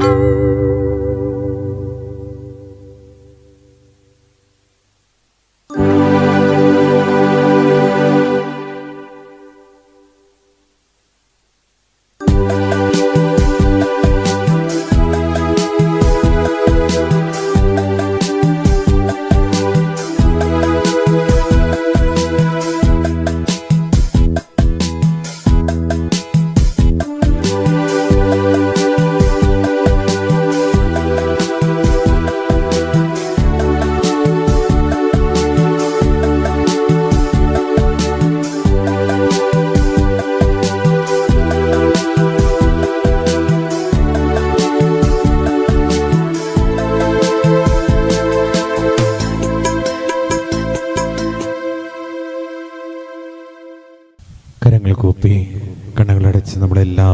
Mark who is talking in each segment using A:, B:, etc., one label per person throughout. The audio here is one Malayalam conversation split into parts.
A: കരങ്ങൾ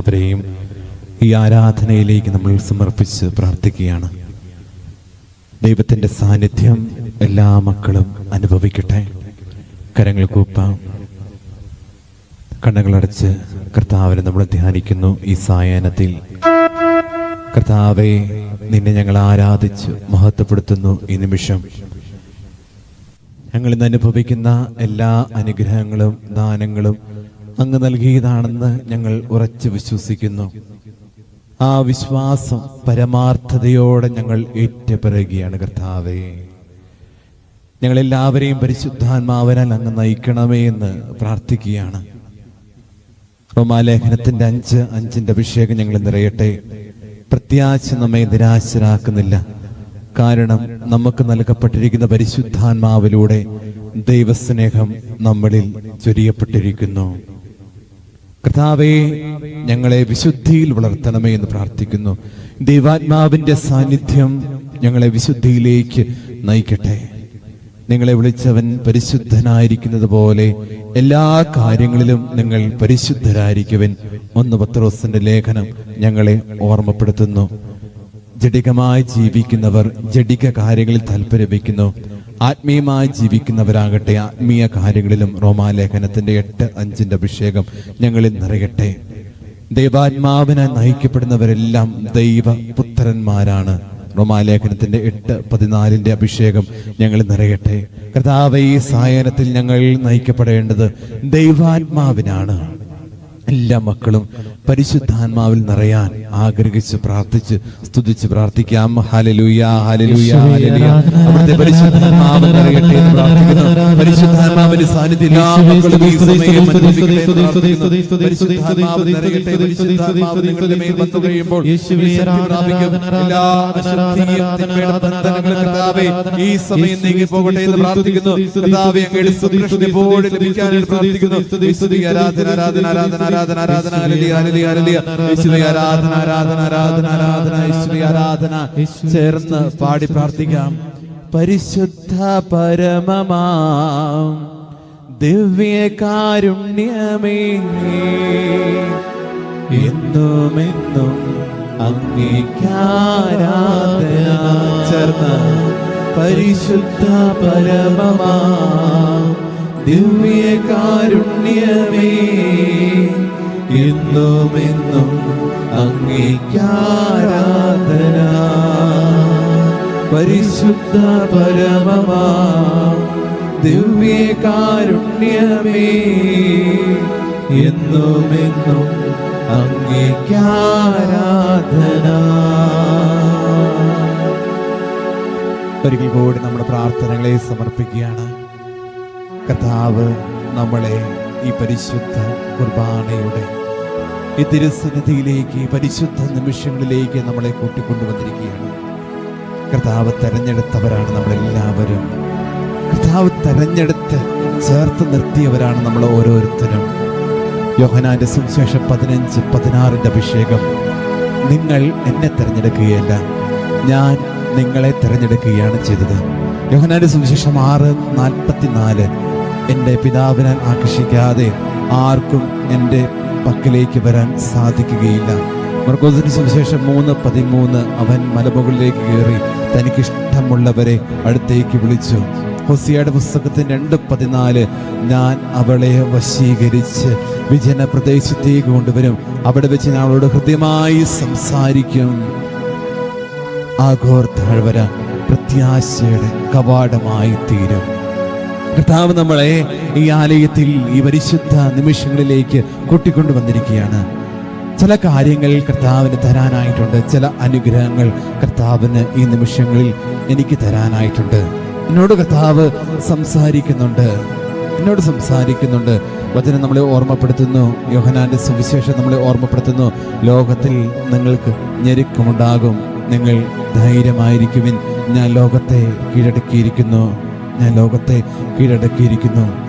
A: നമ്മളെല്ലാവരെയും ഈ ആരാധനയിലേക്ക് നമ്മൾ സമർപ്പിച്ച് പ്രാർത്ഥിക്കുകയാണ്. ദൈവത്തിന്റെ സാന്നിധ്യം എല്ലാ മക്കളും അനുഭവിക്കട്ടെ. കരങ്ങൾ കൂപ്പാം. കണ്ണുകളടച്ച് കർത്താവിനെ നമ്മൾ ധ്യാനിക്കുന്നു. ഈ സായാഹ്നത്തിൽ കർത്താവെ നിന്നെ ഞങ്ങൾ ആരാധിച്ച് മഹത്വപ്പെടുത്തുന്നു. ഈ നിമിഷം ഞങ്ങൾ ഇന്ന് അനുഭവിക്കുന്ന എല്ലാ അനുഗ്രഹങ്ങളും ദാനങ്ങളും അങ്ങ് നൽകിയതാണെന്ന് ഞങ്ങൾ ഉറച്ചു വിശ്വസിക്കുന്നു. ആ വിശ്വാസം പരമാർത്ഥതയോടെ ഞങ്ങൾ ഏറ്റുപറയുകയാണ് കർത്താവേ. ഞങ്ങളെല്ലാവരെയും പരിശുദ്ധാത്മാവനാൽ അങ്ങ് നയിക്കണമേ എന്ന് പ്രാർത്ഥിക്കുകയാണ്. റോമാലേഖനത്തിന്റെ അഞ്ച് അഞ്ചിന്റെ അഭിഷേകം ഞങ്ങൾ നിറയട്ടെ. പ്രത്യാശ നമ്മെ നിരാശരാക്കുന്നില്ല. കാരണം നമുക്ക് നൽകപ്പെട്ടിരിക്കുന്ന പരിശുദ്ധാത്മാവിലൂടെ ദൈവസ്നേഹം നമ്മളിൽ ചൊരിയപ്പെട്ടിരിക്കുന്നു. കർത്താവെ ഞങ്ങളെ വിശുദ്ധിയിൽ വളർത്തണമേ എന്ന് പ്രാർത്ഥിക്കുന്നു. ദൈവാത്മാവിന്റെ സാന്നിധ്യം ഞങ്ങളെ വിശുദ്ധിയിലേക്ക് നയിക്കട്ടെ. നിങ്ങളെ വിളിച്ചവൻ പരിശുദ്ധനായിരിക്കുന്നത് പോലെ എല്ലാ കാര്യങ്ങളിലും നിങ്ങൾ പരിശുദ്ധരായിരിക്കുവൻ ഒന്ന് പത്രോസിന്റെ ലേഖനം ഞങ്ങളെ ഓർമ്മപ്പെടുത്തുന്നു. ജഡികമായി ജീവിക്കുന്നവർ ജഡിക കാര്യങ്ങളിൽ താല്പര്യം വയ്ക്കുന്നു ആത്മീയമായി ജീവിക്കുന്നവരാകട്ടെ ആത്മീയ കാര്യങ്ങളിലും റോമാലേഖനത്തിന്റെ എട്ട് അഞ്ചിന്റെ അഭിഷേകം ഞങ്ങളിൽ നിറയട്ടെ. ദൈവാത്മാവിനെ നയിക്കപ്പെടുന്നവരെല്ലാം ദൈവ പുത്രന്മാരാണ്. റോമാലേഖനത്തിന്റെ എട്ട് പതിനാലിന്റെ അഭിഷേകം ഞങ്ങൾ നിറയട്ടെ. കർത്താവ് ഈ സായനത്തിൽ ഞങ്ങൾ നയിക്കപ്പെടേണ്ടത് ദൈവാത്മാവിനാണ്. എല്ലാ മക്കളും പരിശുദ്ധാത്മാവിൽ നിറയാൻ ആഗ്രഹിച്ച് പ്രാർത്ഥിച്ച് സ്തുതിച്ച് പ്രാർത്ഥിക്കാം അവിടുത്തെ പരിശുദ്ധാത്മാവ് നിറയട്ടെ പ്രാർത്ഥിക്കുന്നു പരിശുദ്ധാത്മാവിന്റെ സാന്നിധ്യം എല്ലാ മക്കളും ഈ സമയം ഈ സമയം നീങ്ങി പോകട്ടെ എന്ന് പ്രാർത്ഥിക്കുന്നു കർത്താവേ അങ്ങയുടെ സുദൃഷ്ടി പ്രാർത്ഥിക്കുന്നു ആരാധന ആരാധന ആരാധന ആരാധന ആരാധന ഹല്ലേലൂയ ഹല്ലേലൂയ ഹല്ലേലൂയ യേശുവേ ആരാധന ആരാധന ആരാധന ആരാധന യേശുവേ ആരാധന. ചേർന്ന് പാടി പ്രാർത്ഥിക്കാം. പരിശുദ്ധ പരമമാം ദിവ്യകാരുണ്യമേ എന്നുമെന്നും അങ്ങേക്കാരാധന ചേർന്ന് പരിശുദ്ധ പരമമാ ദിവ്യകാരുണ്യമേ എന്നുമെന്നും അങ്ങേക്കാരാധന പരിശുദ്ധ പരമമാ ദിവ്യകാരുണ്യമേ. എന്നുമെന്നും അങ്ങേക്കാരാധന ഒരിക്കൽ കൂടി നമ്മുടെ പ്രാർത്ഥനകളെ സമർപ്പിക്കുകയാണ്. കർത്താവ് നമ്മളെ ഈ പരിശുദ്ധ കുർബാനയുടെ ഈ തിരുസന്നിധിയിലേക്ക് ഈ പരിശുദ്ധ നിമിഷങ്ങളിലേക്ക് നമ്മളെ കൂട്ടിക്കൊണ്ടുവന്നിരിക്കുകയാണ്. കർത്താവ് തെരഞ്ഞെടുത്തവരാണ് നമ്മളെല്ലാവരും. കർത്താവ് തെരഞ്ഞെടുത്ത് ചേർത്ത് നിർത്തിയവരാണ് നമ്മൾ ഓരോരുത്തരും. യോഹനാന്റെ സുവിശേഷം പതിനഞ്ച് പതിനാറിന്റെ അഭിഷേകം. നിങ്ങൾ എന്നെ തിരഞ്ഞെടുക്കുകയല്ല ഞാൻ നിങ്ങളെ തിരഞ്ഞെടുക്കുകയാണ് ചെയ്തത്. യോഹനാന്റെ സുവിശേഷം ആറ് നാൽപ്പത്തിനാല്. എന്റെ പിതാവിനെ ആകർഷിക്കാതെ ആർക്കും എന്റെ പക്കലേക്ക് വരാൻ സാധിക്കുകയില്ല. മർക്കോസിന് സുവിശേഷം മൂന്ന് പതിമൂന്ന് അവൻ മലമുകളിലേക്ക് കയറി തനിക്കിഷ്ടമുള്ളവരെ അടുത്തേക്ക് വിളിച്ചു. ഹൊസിയുടെ പുസ്തകത്തിന് രണ്ട് പതിനാല് ഞാൻ അവളെ വശീകരിച്ച് വിജന പ്രദേശത്തേക്ക് കൊണ്ടുവരും. അവിടെ വെച്ച് ഞാൻ അവളോട് ഹൃദ്യമായി സംസാരിക്കും. ആഘോർ താഴ്വര പ്രത്യാശയുടെ കവാടമായി തീരും. കർത്താവ് നമ്മളെ ഈ ആലയത്തിൽ ഈ പരിശുദ്ധ നിമിഷങ്ങളിലേക്ക് കൂട്ടിക്കൊണ്ടുവന്നിരിക്കുകയാണ്. ചില കാര്യങ്ങൾ കർത്താവിന് തരാനായിട്ടുണ്ട്. ചില അനുഗ്രഹങ്ങൾ കർത്താവിന് ഈ നിമിഷങ്ങളിൽ എനിക്ക് തരാനായിട്ടുണ്ട്. എന്നോട് കർത്താവ് സംസാരിക്കുന്നുണ്ട്. എന്നോട് സംസാരിക്കുന്നുണ്ട്. വചനം നമ്മളെ ഓർമ്മപ്പെടുത്തുന്നു. യോഹനാന്റെ സുവിശേഷം നമ്മളെ ഓർമ്മപ്പെടുത്തുന്നു. ലോകത്തിൽ നിങ്ങൾക്ക് ഞെരുക്കമുണ്ടാകും. നിങ്ങൾ ധൈര്യമായിരിക്കുവിൻ. ഞാൻ ലോകത്തെ കീഴടക്കിയിരിക്കുന്നു. ഞാൻ ലോകത്തെ കീഴടക്കിയിരിക്കുന്നു.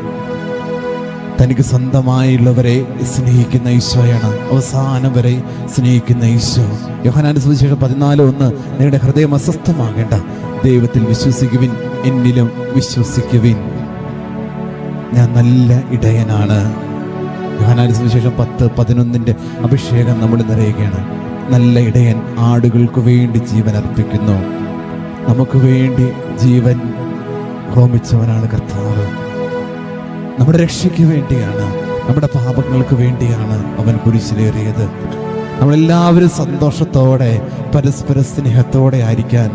A: തനിക്ക് സ്വന്തമായുള്ളവരെ സ്നേഹിക്കുന്ന ഈശോയാണ്. അവസാനം വരെ സ്നേഹിക്കുന്ന ഈശോ. യോഹനാന്റെ സുവിശേഷം പതിനാല് ഒന്ന് നിങ്ങളുടെ ഹൃദയം അസ്വസ്ഥമാകേണ്ട. ദൈവത്തിൽ വിശ്വസിക്കുവിൻ എന്നിലും വിശ്വസിക്കുവിൻ. ഞാൻ നല്ല ഇടയനാണ്. യോഹനാന്റെ സുവിശേഷം പത്ത് പതിനൊന്നിന്റെ അഭിഷേകം നമ്മൾ നിറയുകയാണ് നല്ല ഇടയൻ ആടുകൾക്ക് വേണ്ടി ജീവൻ അർപ്പിക്കുന്നു. നമുക്ക് വേണ്ടി ജീവൻ ഹോമിച്ചവനാണ് കർത്താവ്. നമ്മുടെ രക്ഷയ്ക്ക് വേണ്ടിയാണ് നമ്മുടെ പാപങ്ങൾക്ക് വേണ്ടിയാണ് അവൻ കുരിശിലേറിയത്. നമ്മളെല്ലാവരും സന്തോഷത്തോടെ പരസ്പര സ്നേഹത്തോടെ ആയിരിക്കാൻ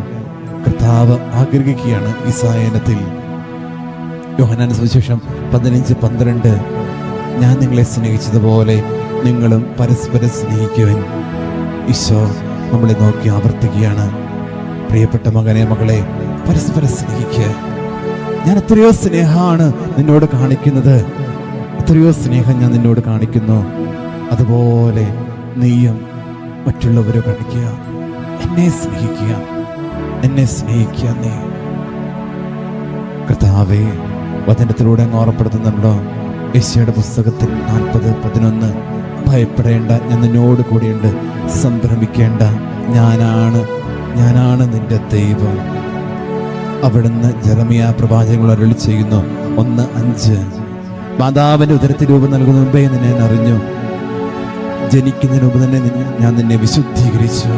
A: കർത്താവ് ആഗ്രഹിക്കുകയാണ് ഈ സായനത്തിൽ യോഹനാന സുവിശേഷം പതിനഞ്ച് പന്ത്രണ്ട് ഞാൻ നിങ്ങളെ സ്നേഹിച്ചതുപോലെ നിങ്ങളും പരസ്പരം സ്നേഹിക്കുവൻ. ഈശോ നമ്മളെ നോക്കി ആവർത്തിക്കുകയാണ്. പ്രിയപ്പെട്ട മകനെ മകളെ പരസ്പരം സ്നേഹിക്കുക. ഞാൻ എത്രയോ സ്നേഹമാണ് നിന്നോട് കാണിക്കുന്നത്. എത്രയോ സ്നേഹം ഞാൻ നിന്നോട് കാണിക്കുന്നു. അതുപോലെ നീയും മറ്റുള്ളവരെ കാണിക്കുക. എന്നെ സ്നേഹിക്കുക. എന്നെ സ്നേഹിക്കുക നീ. കർത്താവേ വചനത്തിലൂടെ അങ്ങ് ഓർമ്മപ്പെടുത്തുന്നുണ്ടോ? യശയുടെ പുസ്തകത്തിൽ നാൽപ്പത് പതിനൊന്ന്. ഭയപ്പെടേണ്ട ഞാൻ നിന്നോട് കൂടിയുണ്ട്. സംഭ്രമിക്കേണ്ട. ഞാനാണ് ഞാനാണ് നിന്റെ ദൈവം. അവിടുന്ന് ജെറമിയ പ്രവാചകങ്ങൾ അരുളി ചെയ്യുന്നു. ഒന്ന് അഞ്ച്. മാതാവിന്റെ ഉദരത്തിൽ രൂപം നൽകുന്ന മുമ്പേ നിന്നെ ഞാൻ അറിഞ്ഞു. ജനിക്കുന്നതിന് മുമ്പ് തന്നെ ഞാൻ നിന്നെ വിശുദ്ധീകരിച്ചു.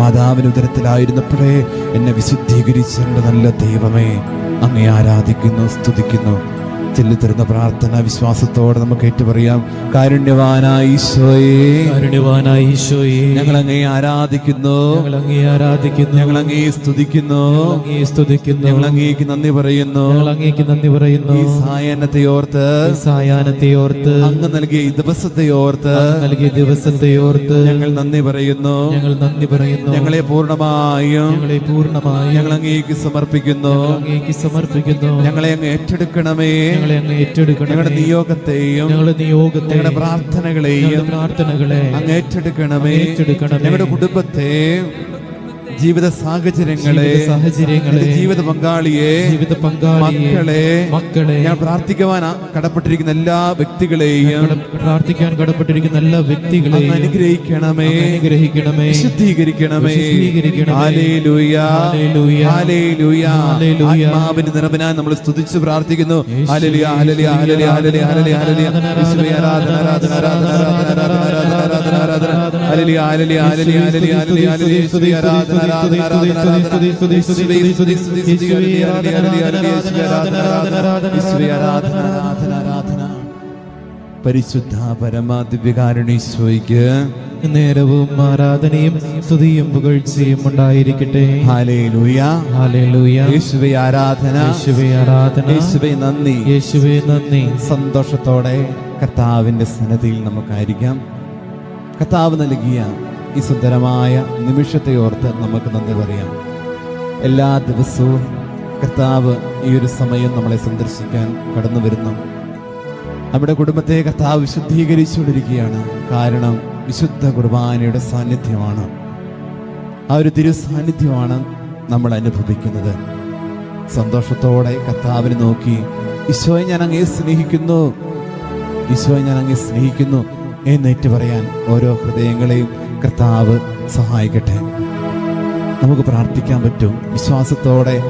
A: മാതാവിന് ഉദരത്തിലായിരുന്നപ്പോഴേ എന്നെ വിശുദ്ധീകരിച്ചേണ്ട നല്ല ദൈവമേ അങ്ങേ ആരാധിക്കുന്നു സ്തുതിക്കുന്നു. ചെല്ലിത്തരുന്ന പ്രാർത്ഥന വിശ്വാസത്തോടെ നമുക്ക് ഏറ്റുപറയാം. കാരുണ്യവാനായിശോയെ
B: കാരുണ്യവാനായ ഈശോയെ.
A: ഞങ്ങൾ അങ്ങേ ആരാധിക്കുന്നു.
B: ഞങ്ങൾ അങ്ങേ ആരാധിക്കുന്നു.
A: ഞങ്ങൾ അങ്ങേ സ്തുതിക്കുന്നു.
B: അങ്ങേ സ്തുതിക്കുന്നു.
A: ഞങ്ങൾ അങ്ങേക്ക് നന്ദി പറയുന്നു.
B: ഞങ്ങൾ അങ്ങേക്ക് നന്ദി പറയുന്നു.
A: ഈ സായാഹ്നത്തെ ഓർത്ത്
B: സായാഹ്നത്തെ ഓർത്ത്
A: അങ്ങ് നൽകിയ ദിവസത്തെ ഓർത്ത്
B: നൽകിയ ദിവസത്തെ ഓർത്ത്
A: ഞങ്ങൾ നന്ദി പറയുന്നു.
B: ഞങ്ങൾ നന്ദി പറയുന്നു.
A: ഞങ്ങളെ പൂർണമായും
B: ഞങ്ങളെ പൂർണമായും
A: ഞങ്ങൾ അങ്ങേക്ക് സമർപ്പിക്കുന്നു.
B: അങ്ങേക്ക് സമർപ്പിക്കുന്നു.
A: ഞങ്ങളെ അങ്ങ് ഏറ്റെടുക്കണമേ.
B: ഞങ്ങളെ അങ്ങ് ഏറ്റെടുക്കണം
A: ഞങ്ങളുടെ നിയോഗത്തെയും
B: ഞങ്ങളുടെ നിയോഗത്തെ
A: ഞങ്ങളുടെ പ്രാർത്ഥനകളെയും
B: പ്രാർത്ഥനകളെ
A: അങ്ങ് ഏറ്റെടുക്കണമേ.
B: ഏറ്റെടുക്കണം
A: ഞങ്ങളുടെ കുടുംബത്തെ ജീവിത സാഹചര്യങ്ങളെ
B: സാഹചര്യങ്ങളെ
A: ജീവിത പങ്കാളിയെ
B: ജീവിത പങ്കാളിയെ
A: മക്കളെ
B: മക്കളെ
A: ഞാൻ പ്രാർത്ഥിക്കുവാൻ കടപ്പെട്ടിരിക്കുന്ന എല്ലാ വ്യക്തികളെയും
B: പ്രാർത്ഥിക്കാൻ കടപ്പെട്ടിരിക്കുന്ന എല്ലാ വ്യക്തികളെയും
A: അനുഗ്രഹിക്കണമേ
B: അനുഗ്രഹിക്കണമേ ശുദ്ധീകരിക്കണമേ
A: ശുദ്ധീകരിക്കണം
B: നിറവിനാൻ.
A: ആത്മാവിന്റെ നിറവിനായി നമ്മൾ സ്തുതിച്ച് പ്രാർത്ഥിക്കുന്നു. ആരാധന ആരാധന ആരാധന ആരാധന ആരാധന ആരാധന, ആരാധന, ആരാധന, ആരാധന, ആരാധന, ആരാധന, ആരാധന, പരിശുദ്ധ പരമാദിവ്യകാരണീശ്വയ്ക്ക്
B: നേരവും ആരാധനയും സ്തുതിയും പുകഴ്ചയും ഉണ്ടായിരിക്കട്ടെ.
A: യേശുവേ ആരാധന.
B: യേശുവേ ആരാധന.
A: യേശുവേ നന്ദി.
B: യേശുവേ നന്ദി.
A: സന്തോഷത്തോടെ കർത്താവിന്റെ സന്നദ്ധയിൽ നമുക്കായിരിക്കാം. കർത്താവ് നൽകിയ ഈ സുന്ദരമായ നിമിഷത്തെ ഓർത്ത് നമുക്ക് നന്ദി പറയാം. എല്ലാ ദിവസവും കർത്താവ് ഈ ഒരു സമയം നമ്മളെ സന്ദർശിക്കാൻ കടന്നു വരുന്നു. നമ്മുടെ കുടുംബത്തെ കർത്താവ് വിശുദ്ധീകരിച്ചുകൊണ്ടിരിക്കുകയാണ്. കാരണം വിശുദ്ധ കുർബാനയുടെ സാന്നിധ്യമാണ്. ആ ഒരു തിരു സാന്നിധ്യമാണ് നമ്മൾ അനുഭവിക്കുന്നത്. സന്തോഷത്തോടെ കർത്താവിനെ നോക്കി ഈശോയെ ഞാൻ അങ്ങേ സ്നേഹിക്കുന്നു. ഈശോയെ ഞാൻ അങ്ങേ സ്നേഹിക്കുന്നു. എന്നേറ്റ് പറയാൻ ഓരോ ഹൃദയങ്ങളെയും കർത്താവ് സഹായിക്കട്ടെ. നമുക്ക് പ്രാർത്ഥിക്കാൻ പറ്റും. വിശ്വാസത്തോടെ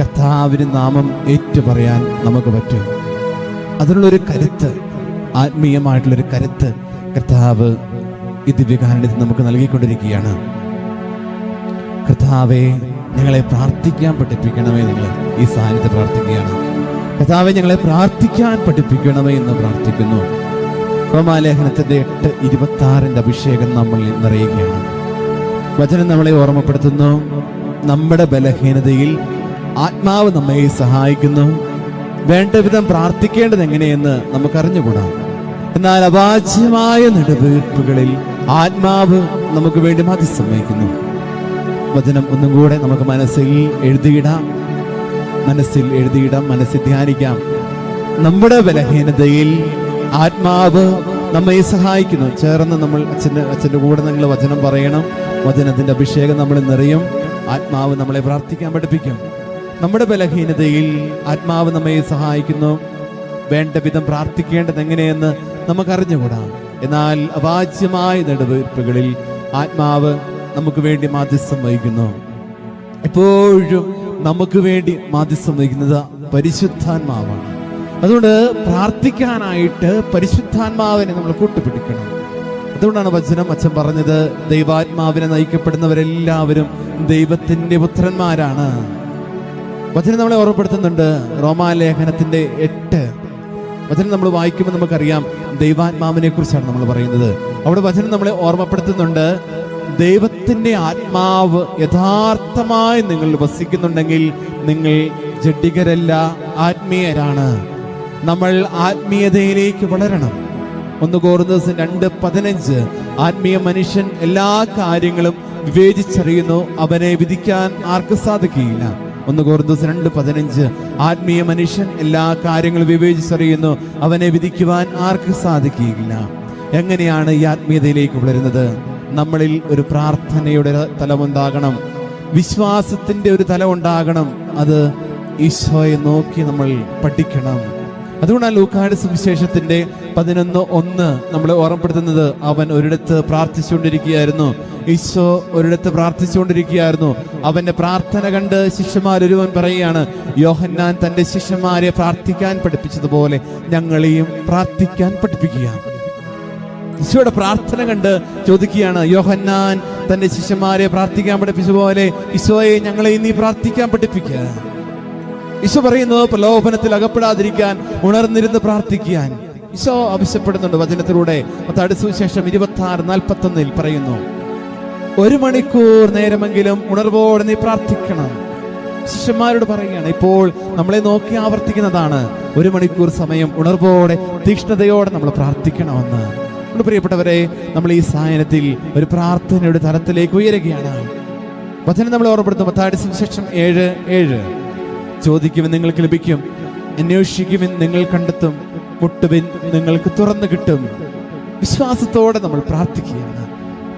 A: കർത്താവിന് നാമം ഏറ്റു പറയാൻ നമുക്ക് പറ്റും. അതിനുള്ളൊരു കരുത്ത് ആത്മീയമായിട്ടുള്ളൊരു കരുത്ത് കർത്താവ് ഈ ദിവ്യകാരണത്തിൽ നമുക്ക് നൽകിക്കൊണ്ടിരിക്കുകയാണ്. കർത്താവെ ഞങ്ങളെ പ്രാർത്ഥിക്കാൻ പഠിപ്പിക്കണമേ നിങ്ങൾ ഈ സാന്നിധ്യം പ്രാർത്ഥിക്കുകയാണ്. കർത്താവെ ഞങ്ങളെ പ്രാർത്ഥിക്കാൻ പഠിപ്പിക്കണമേ എന്ന് പ്രാർത്ഥിക്കുന്നു. റോമാലേഖനത്തിന്റെ എട്ട് ഇരുപത്തി ആറിന്റെ അഭിഷേകം നമ്മൾ നിറയുകയാണ് വചനം നമ്മളെ ഓർമ്മപ്പെടുത്തുന്നു. നമ്മുടെ ബലഹീനതയിൽ ആത്മാവ് നമ്മെ സഹായിക്കുന്നു. വേണ്ട വിധം പ്രാർത്ഥിക്കേണ്ടത് എങ്ങനെയെന്ന് നമുക്കറിഞ്ഞുകൂടാ. എന്നാൽ അവാച്യമായ നെടുവീർപ്പുകളിൽ ആത്മാവ് നമുക്ക് വേണ്ടി മതിസമ്മയിക്കുന്നു വചനം ഒന്നും കൂടെ നമുക്ക് മനസ്സിൽ എഴുതിയിടാം. മനസ്സിൽ എഴുതിയിടാം മനസ്സിൽ ധ്യാനിക്കാം. നമ്മുടെ ബലഹീനതയിൽ ആത്മാവ് നമ്മെ സഹായിക്കുന്നു. ചേർന്ന് നമ്മൾ അച്ഛന്റെ അച്ഛന്റെ കൂടെ നിങ്ങൾ വചനം പറയണം. വചനത്തിന്റെ അഭിഷേകം നമ്മൾ നിറയും. ആത്മാവ് നമ്മളെ പ്രാർത്ഥിക്കാൻ പഠിപ്പിക്കും. നമ്മുടെ ബലഹീനതയിൽ ആത്മാവ് നമ്മെ സഹായിക്കുന്നു. വേണ്ട വിധം പ്രാർത്ഥിക്കേണ്ടത് എങ്ങനെയെന്ന് നമുക്കറിഞ്ഞുകൂടാ. എന്നാൽ അവാച്യമായ നെടുവീർപ്പുകളിൽ ആത്മാവ് നമുക്ക് വേണ്ടി മാധ്യസ്ഥം വഹിക്കുന്നു. എപ്പോഴും നമുക്ക് വേണ്ടി മാധ്യസ്ഥം വഹിക്കുന്നത് പരിശുദ്ധാത്മാവാണ്. അതുകൊണ്ട് പ്രാർത്ഥിക്കാനായിട്ട് പരിശുദ്ധാത്മാവിനെ നമ്മൾ കൂട്ടുപിടിക്കണം. അതുകൊണ്ടാണ് വചനം അച്ഛൻ പറഞ്ഞത് ദൈവാത്മാവിനെ നയിക്കപ്പെടുന്നവരെല്ലാവരും ദൈവത്തിന്റെ പുത്രന്മാരാണ്. വചനം നമ്മളെ ഓർമ്മപ്പെടുത്തുന്നുണ്ട് റോമാലേഖനത്തിന്റെ എട്ട്. വചനം നമ്മൾ വായിക്കുമ്പോൾ നമുക്കറിയാം ദൈവാത്മാവിനെ കുറിച്ചാണ് നമ്മൾ പറയുന്നത്. അവിടെ വചനം നമ്മളെ ഓർമ്മപ്പെടുത്തുന്നുണ്ട് ദൈവത്തിന്റെ ആത്മാവ് യഥാർത്ഥമായി നിങ്ങൾ വസിക്കുന്നുണ്ടെങ്കിൽ നിങ്ങൾ ജഡികരല്ല ആത്മീയരാണ്. നമ്മൾ ആത്മീയതയിലേക്ക് വളരണം. ഒന്ന് കോർന്നസ് രണ്ട് പതിനഞ്ച്. ആത്മീയ മനുഷ്യൻ എല്ലാ കാര്യങ്ങളും വിവേചിച്ചറിയുന്നു. അവനെ വിധിക്കാൻ ആർക്ക് സാധിക്കുകയില്ല. ഒന്ന് കോർന്നസ് രണ്ട് പതിനഞ്ച്. ആത്മീയ മനുഷ്യൻ എല്ലാ കാര്യങ്ങളും വിവേചിച്ചറിയുന്നു. അവനെ വിധിക്കുവാൻ ആർക്ക് സാധിക്കുകയില്ല. എങ്ങനെയാണ് ഈ ആത്മീയതയിലേക്ക് വളരുന്നത്? നമ്മളിൽ ഒരു പ്രാർത്ഥനയുടെ തലമുണ്ടാകണം. വിശ്വാസത്തിന്റെ ഒരു തലമുണ്ടാകണം. അത് ഈശോയെ നോക്കി നമ്മൾ പഠിക്കണം. അതുകൊണ്ടാണ് ലൂക്കാട് സുവിശേഷത്തിന്റെ പതിനൊന്ന് ഒന്ന് നമ്മളെ ഓർമ്മപ്പെടുത്തുന്നത്. അവൻ ഒരിടത്ത് പ്രാർത്ഥിച്ചുകൊണ്ടിരിക്കുകയായിരുന്നു. ഈശോ ഒരിടത്ത് പ്രാർത്ഥിച്ചുകൊണ്ടിരിക്കുകയായിരുന്നു. അവന്റെ പ്രാർത്ഥന കണ്ട് ശിഷ്യന്മാരൊരുവൻ പറയുകയാണ് യോഹന്നാൻ തന്റെ ശിഷ്യന്മാരെ പ്രാർത്ഥിക്കാൻ പഠിപ്പിച്ചതുപോലെ ഞങ്ങളെയും പ്രാർത്ഥിക്കാൻ പഠിപ്പിക്കുക ഈശോയുടെ പ്രാർത്ഥന കണ്ട് ചോദിക്കുകയാണ് യോഹന്നാൻ തന്റെ ശിഷ്യന്മാരെ പ്രാർത്ഥിക്കാൻ പഠിപ്പിച്ചതുപോലെ ഈശോയെ ഞങ്ങളെയും നീ പ്രാർത്ഥിക്കാൻ പഠിപ്പിക്കുക. ഈശോ പറയുന്നത് പ്രലോഭനത്തിൽ അകപ്പെടാതിരിക്കാൻ ഉണർന്നിരുന്ന് പ്രാർത്ഥിക്കാൻ. ഈശോ ആവശ്യപ്പെടുന്നുണ്ട് വചനത്തിലൂടെ. മത്താടി സുവിശേഷം ഇരുപത്തി ആറ് നാൽപ്പത്തി ഒന്നിൽ പറയുന്നു ഒരു മണിക്കൂർ നേരമെങ്കിലും ഉണർവോടെ നീ പ്രാർത്ഥിക്കണം. ശിഷ്യന്മാരോട് പറയുകയാണ് ഇപ്പോൾ നമ്മളെ നോക്കി ആവർത്തിക്കുന്നതാണ്. ഒരു മണിക്കൂർ സമയം ഉണർവോടെ തീക്ഷ്ണതയോടെ നമ്മൾ പ്രാർത്ഥിക്കണമെന്ന്. നമ്മുടെ പ്രിയപ്പെട്ടവരെ നമ്മൾ ഈ സായനത്തിൽ ഒരു പ്രാർത്ഥനയുടെ തലത്തിലേക്ക് ഉയരുകയാണ്. വചനം നമ്മൾ ഓർമ്മപ്പെടുത്തും പത്താടി സുവിശേഷം ഏഴ് ഏഴ്. ചോദിക്കുവിൻ നിങ്ങൾക്ക് ലഭിക്കും. അന്വേഷിക്കുവിൻ നിങ്ങൾ കണ്ടെത്തും. മുട്ടുവിൻ നിങ്ങൾക്ക് തുറന്നു കിട്ടും. വിശ്വാസത്തോടെ നമ്മൾ പ്രാർത്ഥിക്കുകയാണ്.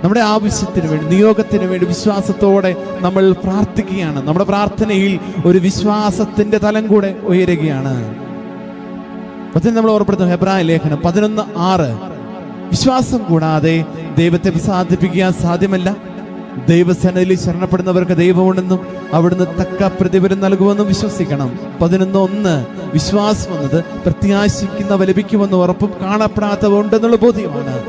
A: നമ്മുടെ ആവശ്യത്തിന് വേണ്ടി നിയോഗത്തിന് വേണ്ടി വിശ്വാസത്തോടെ നമ്മൾ പ്രാർത്ഥിക്കുകയാണ്. നമ്മുടെ പ്രാർത്ഥനയിൽ ഒരു വിശ്വാസത്തിന്റെ തലം കൂടെ ഉയരുകയാണ്. അതിന് നമ്മൾ ഓർപ്പെടുത്തും ഹെബ്രായ ലേഖനം പതിനൊന്ന് ആറ്. വിശ്വാസം കൂടാതെ ദൈവത്തെ പ്രസാദിപ്പിക്കാൻ സാധ്യമല്ല. ദൈവസേനയിൽ ശരണപ്പെടുന്നവർക്ക് ദൈവമുണ്ടെന്നും അവിടുന്ന് തക്ക പ്രതിഫലം നൽകുമെന്നും വിശ്വസിക്കണം. പതിനൊന്ന് ഒന്ന് വിശ്വാസം എന്നത് പ്രത്യാശിക്കുന്നവ ലഭിക്കുമെന്ന് ഉറപ്പും കാണപ്പെടാത്തവ ഉണ്ടെന്നുള്ള ബോധ്യമാണ്.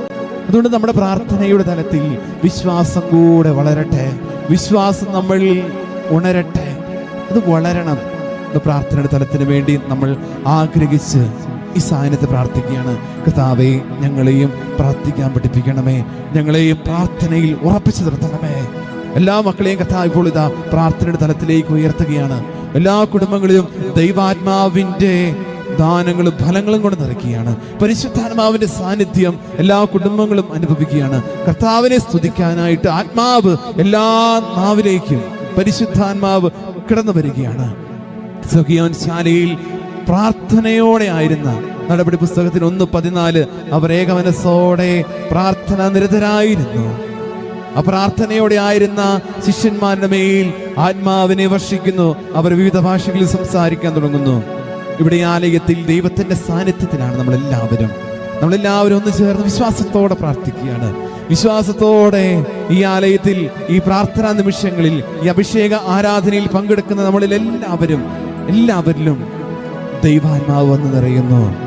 A: അതുകൊണ്ട് നമ്മുടെ പ്രാർത്ഥനയുടെ തലത്തിൽ വിശ്വാസം കൂടെ വളരട്ടെ. വിശ്വാസം നമ്മളിൽ ഉണരട്ടെ. അത് വളരണം. പ്രാർത്ഥനയുടെ തലത്തിന് വേണ്ടി നമ്മൾ ആഗ്രഹിച്ച് ഈ സായനത്തെ പ്രാർത്ഥിക്കുകയാണ്. കർത്താവെ ഞങ്ങളെയും പ്രാർത്ഥിക്കാൻ പഠിപ്പിക്കണമേ. ഞങ്ങളെയും പ്രാർത്ഥനയിൽ ഉറപ്പിച്ചു നിർത്തണമേ. എല്ലാ മക്കളെയും കഥ ഇപ്പോൾ ഇതാ പ്രാർത്ഥനയുടെ തലത്തിലേക്ക് ഉയർത്തുകയാണ്. എല്ലാ കുടുംബങ്ങളിലും ദൈവാത്മാവിന്റെ ദാനങ്ങളും ഫലങ്ങളും കൊണ്ട് നിറയ്ക്കുകയാണ്. പരിശുദ്ധാത്മാവിന്റെ സാന്നിധ്യം എല്ലാ കുടുംബങ്ങളും അനുഭവിക്കുകയാണ്. കർത്താവിനെ സ്തുതിക്കാനായിട്ട് ആത്മാവ് എല്ലാ നാവിലേക്കും പരിശുദ്ധാത്മാവ് കിടന്നു വരികയാണ് സഖിയോൻ ശാലയിൽ പ്രാർത്ഥനയോടെ ആയിരുന്ന നടപടി പുസ്തകത്തിന് ഒന്ന് പതിനാല്. അവർ ഏകമനസ്സോടെ പ്രാർത്ഥന നിരതരായിരുന്നു. ആ പ്രാർത്ഥനയോടെ ആയിരുന്ന ശിഷ്യന്മാരുടെ മേൽ ആത്മാവിനെ വർഷിക്കുന്നു. അവർ വിവിധ ഭാഷകളിൽ സംസാരിക്കാൻ തുടങ്ങുന്നു. ഇവിടെ ആലയത്തിൽ ദൈവത്തിന്റെ സാന്നിധ്യത്തിലാണ് നമ്മളെല്ലാവരും. നമ്മളെല്ലാവരും ഒന്ന് ചേർന്ന് വിശ്വാസത്തോടെ പ്രാർത്ഥിക്കുകയാണ്. വിശ്വാസത്തോടെ ഈ ആലയത്തിൽ ഈ പ്രാർത്ഥനാ നിമിഷങ്ങളിൽ ഈ അഭിഷേക ആരാധനയിൽ പങ്കെടുക്കുന്ന നമ്മളിൽ എല്ലാവരും എല്ലാവരിലും ദൈവാത്മാവ് വന്ന് നിറയുന്നു.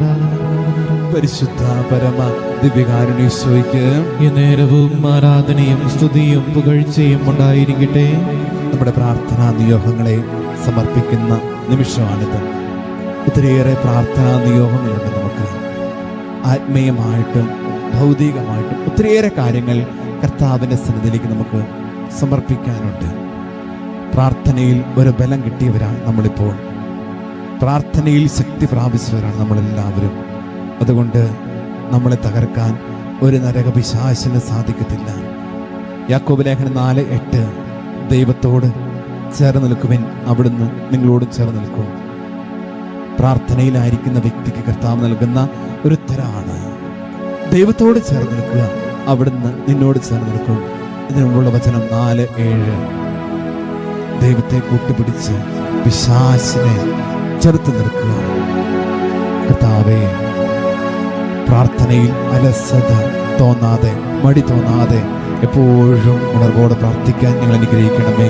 A: പരിശുദ്ധ പരമ ദിവ്യകാരുണ്യേശ്വയ്ക്ക്
B: ഈ നേരവും ആരാധനയും സ്തുതിയും പുകഴ്ചയും ഉണ്ടായിരിക്കട്ടെ.
A: നമ്മുടെ പ്രാർത്ഥനാ നിയോഗങ്ങളെ സമർപ്പിക്കുന്ന നിമിഷമാണിത്. ഒത്തിരിയേറെ പ്രാർത്ഥനാ നിയോഗങ്ങളുണ്ട് നമുക്ക്. ആത്മീയമായിട്ടും ഭൗതികമായിട്ടും ഒത്തിരിയേറെ കാര്യങ്ങൾ കർത്താവിന്റെ സന്നിധിയിലേക്ക് നമുക്ക് സമർപ്പിക്കാനുണ്ട്. പ്രാർത്ഥനയിൽ ഒരു ബലം കിട്ടിയവരാണ് നമ്മളിപ്പോൾ. പ്രാർത്ഥനയിൽ ശക്തി പ്രാപിച്ചവരാണ് നമ്മളെല്ലാവരും. അതുകൊണ്ട് നമ്മളെ തകർക്കാൻ ഒരു നരകപിശാസിന് സാധിക്കത്തില്ല. യാക്കോബ് ലേഖനം നാല് എട്ട്. ദൈവത്തോട് ചേർന്ന് നിൽക്കുവിൻ അവിടുന്ന് നിങ്ങളോട് ചേർന്ന് നിൽക്കും. പ്രാർത്ഥനയിലായിരിക്കുന്ന വ്യക്തിക്ക് കർത്താവ് നൽകുന്ന ഒരു ഉത്തരമാണ് ദൈവത്തോട് ചേർന്ന് നിൽക്കുക അവിടുന്ന് നിന്നോട് ചേർന്ന് നിൽക്കും. ഇതിനുള്ള വചനം നാല് ഏഴ്. ദൈവത്തെ കൂട്ടുപിടിച്ച് പിശാസിനെ ചെറുത്ത് നിൽക്കുക കർത്താവേ പ്രാർത്ഥനയിൽ അലസത തോന്നാതെ മടി തോന്നാതെ എപ്പോഴും ഉണർവോടെ പ്രാർത്ഥിക്കാൻ നിങ്ങൾ അനുഗ്രഹിക്കണമേ.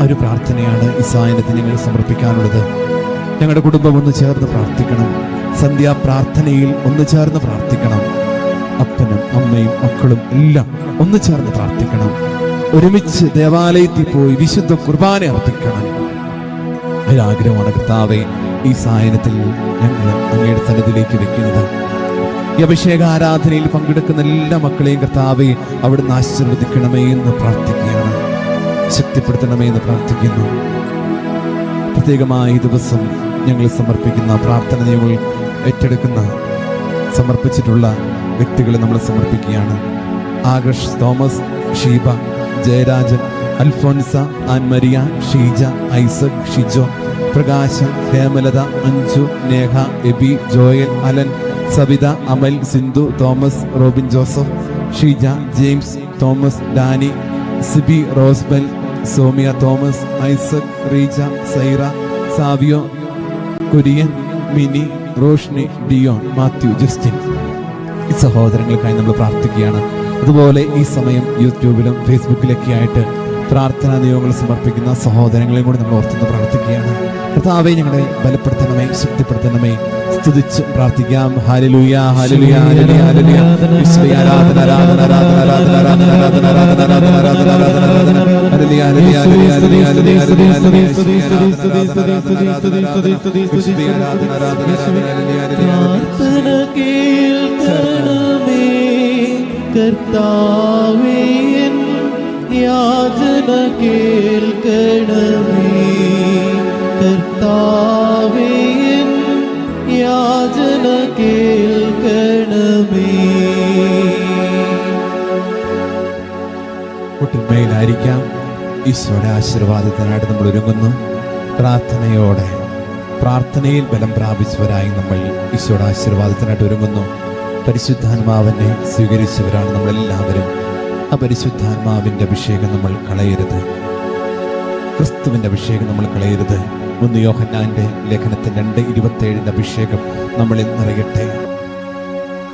A: ആ ഒരു പ്രാർത്ഥനയാണ് ഈ സായനത്തിന് ഞങ്ങൾ സമർപ്പിക്കാനുള്ളത്. ഞങ്ങളുടെ കുടുംബം ഒന്ന് ചേർന്ന് പ്രാർത്ഥിക്കണം. സന്ധ്യാ പ്രാർത്ഥനയിൽ ഒന്ന് ചേർന്ന് പ്രാർത്ഥിക്കണം. അപ്പനും അമ്മയും മക്കളും എല്ലാം ഒന്ന് ചേർന്ന് പ്രാർത്ഥിക്കണം. ഒരുമിച്ച് ദേവാലയത്തിൽ പോയി വിശുദ്ധ കുർബാന അർപ്പിക്കണം. ഒരാഗ്രഹമാണ് കർത്താവെ ഈ സായനത്തിൽ ഞങ്ങൾ അങ്ങയുടെ സന്നിധിയിലേക്ക് വെക്കുന്നത്. ഈ അഭിഷേക ആരാധനയിൽ പങ്കെടുക്കുന്ന എല്ലാ മക്കളെയും കർത്താവെ അവിടുന്ന് ആശീർവദിക്കണമേ എന്ന് പ്രാർത്ഥിക്കുകയാണ്. ശക്തിപ്പെടുത്തണമേ എന്ന് പ്രാർത്ഥിക്കുന്നു. പ്രത്യേകമായ ദിവസം ഞങ്ങൾ സമർപ്പിക്കുന്ന പ്രാർത്ഥന ഞങ്ങൾ ഏറ്റെടുക്കുന്ന സമർപ്പിച്ചിട്ടുള്ള വ്യക്തികളെ നമ്മൾ സമർപ്പിക്കുകയാണ്. Akarsh Thomas Sheeba Jayarajan Alphonsa Annmaria Sheeja Isaac Shijo Prakash Hemalatha Anju Neha AB Joel Alan Savitha Amal Sindhu Thomas Robin Joseph Sheeja James Thomas Dani Sibi Rosebell Somiya Thomas Isaac Reeja Saira Savio Kurian Mini Roshni Dion Mathew Justin. ഈ സഹോദരങ്ങൾക്കായി നമ്മൾ പ്രാർത്ഥിക്കുകയാണ്. അതുപോലെ ഈ സമയം യൂട്യൂബിലും ഫേസ്ബുക്കിലൊക്കെ ആയിട്ട് പ്രാർത്ഥനാ നിയോഗങ്ങൾ സമർപ്പിക്കുന്ന സഹോദരങ്ങളെ കൂടി നമ്മൾ ഓർത്തുനിന്ന് പ്രാർത്ഥിക്കുകയാണ് കർത്താവെ ഞങ്ങളെ ബലപ്പെടുത്തണമേ ശക്തിപ്പെടുത്തണമേ സ്തുതിച്ച് പ്രാർത്ഥിക്കാം ഹാലലുയ ഹാലലുയ ഹാലലുയ ഹാലലുയ ആരാധന ആരാധന ആരാധന ആരാധന ആരാധന ആരാധന ആരാധന ആരാധന ആരാധന ആരാധന ആരാധന
B: കർത്താവേ യാചന കേൾക്കണമേ യാചന കേൾക്കണമേ
A: കുട്ടിന്മയിലായിരിക്കാം ആശീർവാദത്തിനായിട്ട് നമ്മൾ ഒരുങ്ങുന്നു. പ്രാർത്ഥനയോടെ പ്രാർത്ഥനയിൽ ബലം പ്രാപിച്ചവരായി നമ്മൾ ഈശോയുടെ ആശീർവാദത്തിനായിട്ട് ഒരുങ്ങുന്നു. പരിശുദ്ധാത്മാവിനെ സ്വീകരിച്ചവരാണ് നമ്മളെല്ലാവരും. ആ അഭിഷേകം നമ്മൾ കളയരുത്. ക്രിസ്തുവിന്റെ അഭിഷേകം നമ്മൾ കളയരുത്. ഒന്ന് യോഹന്നാന്റെ ലേഖനത്തിൽ രണ്ട് ഇരുപത്തേഴിന്റെ അഭിഷേകം നമ്മളിൽ നിറയട്ടെ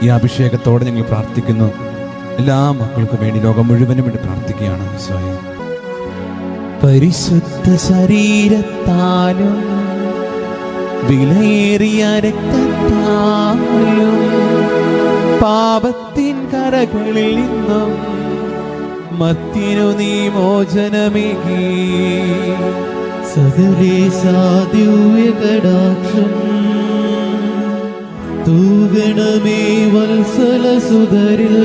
A: ഈ അഭിഷേകത്തോടെ ഞങ്ങൾ പ്രാർത്ഥിക്കുന്നു. എല്ലാ മക്കൾക്കും വേണ്ടി ലോകം മുഴുവനും വേണ്ടി പ്രാർത്ഥിക്കുകയാണ് സ്വയം പരിശുദ്ധ ശരീരത്താലും വിലയേറിയ രക്തത്താലും പാപത്തിൻ കരകളിൽ നിന്നും മത്തിനു നീ മോചനമേകി.
B: സകലേശാദിവ്യ കടാക്ഷം. തൂഗണമേ വത്സല സുതരിൽ.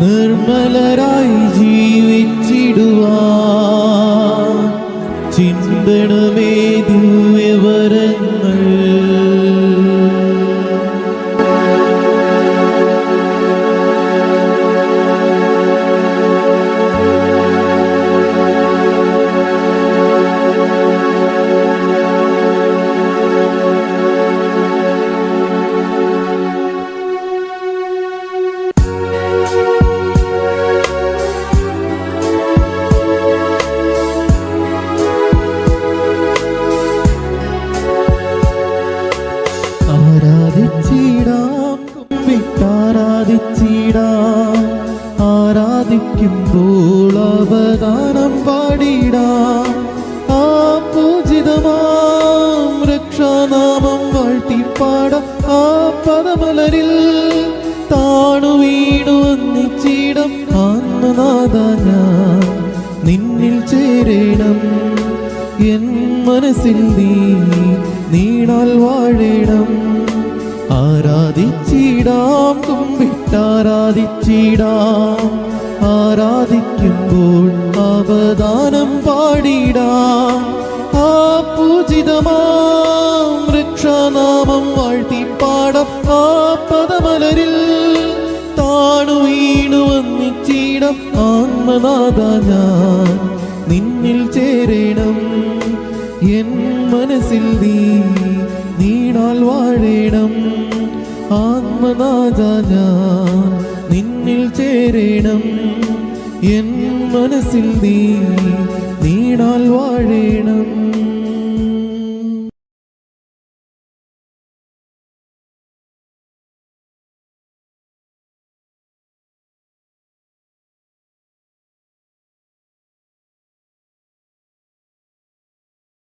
B: നിർമ്മലരായി ജീവിച്ചിടുവാ ചിന്തണമേ പ്രാർത്ഥിക്കുമ്പോൾ
C: അവഗാനം പാടിടാം.
B: ആ പൂജിതമാം രക്ഷാനാമം വാഴ്ത്തിപ്പാട. ആ പദമലരിൽ താണു വീണു ഒന്നിച്ചിടം ആത്മനാഥ ഞാൻ നിന്നിൽ ചേരേണം. എൻ മനസ്സിൽ നീ നീണാൽ വാഴേണം. ആരാധിച്ചിടാം കുമ്പിട്ടാരാധിച്ചിടാം. ആരാധിക്കുമ്പോൾ അവദാനം പാടിടാം. ആ പൂജിതമാം വൃക്ഷനാമം വാഴ്ത്തിപ്പാടം ആ പദമലരിൽ താണു വീണു വന്നിച്ചിടം ആത്മനാഥ ഞാൻ നിന്നിൽ ചേരേണം. എൻ മനസ്സിൽ നീ നീണാൽ വാഴേണം. ആത്മനാഥ ഞാൻ നിന്നിൽ ചേരണം. എൻ മനസ്സിൽ നീ നീടാൽ വാഴേണം.